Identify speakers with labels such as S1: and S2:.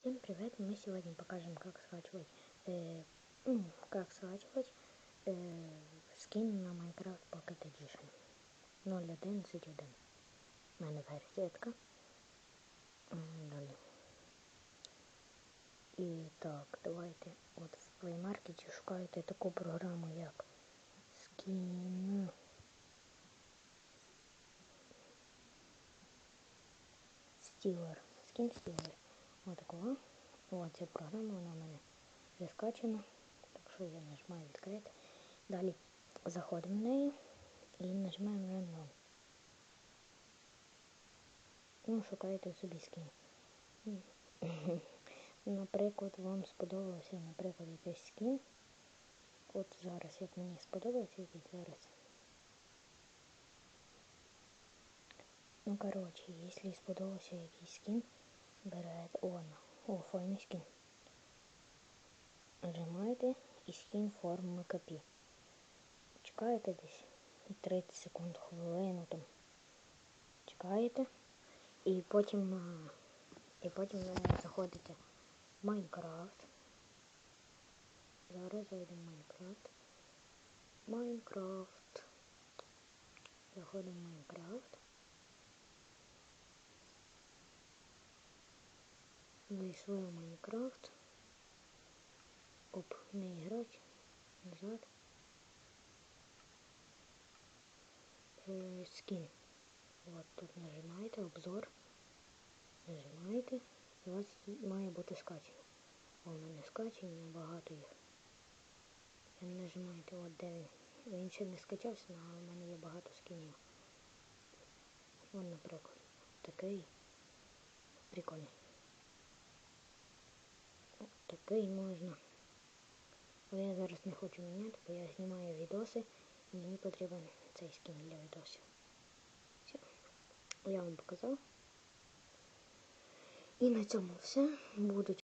S1: Всем привет! Мы сегодня покажем, как скачивать, э, ну, как скачивать э, скин на Minecraft Pocket Edition 0.11.1. У мене версія така. М, Далі. І так, давайте от в Play Market шукаєте таку програму, як скін. Стілер. Скін Стілер. Отакого. Ось ця програма, вона в мене вже скачана. Так що я нажимаю відкрити. Далі заходимо в неї і нажимаємо Random. Ну, шукаєте собі скін. Наприклад, вам сподобався, наприклад, якийсь скін. От зараз, як мені сподобався якийсь зараз. Ну, короче, если сподобався якийсь скін, берете он, о, файний скін. Нажимаєте і скін форми копі. Чекаєте десь 30 секунд, хвилину там. Чекаєте. І потім, і потім заходите в Майнкрафт. Зараз зайдемо в Майнкрафт. Майнкрафт. Заходимо в Майнкрафт. Зайшли в Майнкрафт. Оп, не играть. Назад. Э, скин. Вот тут нажимаєте обзор. Нажимаєте. І у вас має бути скачено. А у мене скачені багато їх. Ви нажимаєте от де він. Він ще не скачався, але у мене є багато скинів. Вон, наприклад, такий прикольний. О, і можна. Але я зараз не хочу міняти, бо я знімаю відоси і мені потрібен цей скін для відосів. Все. Я вам показав. І на цьому все. Будуть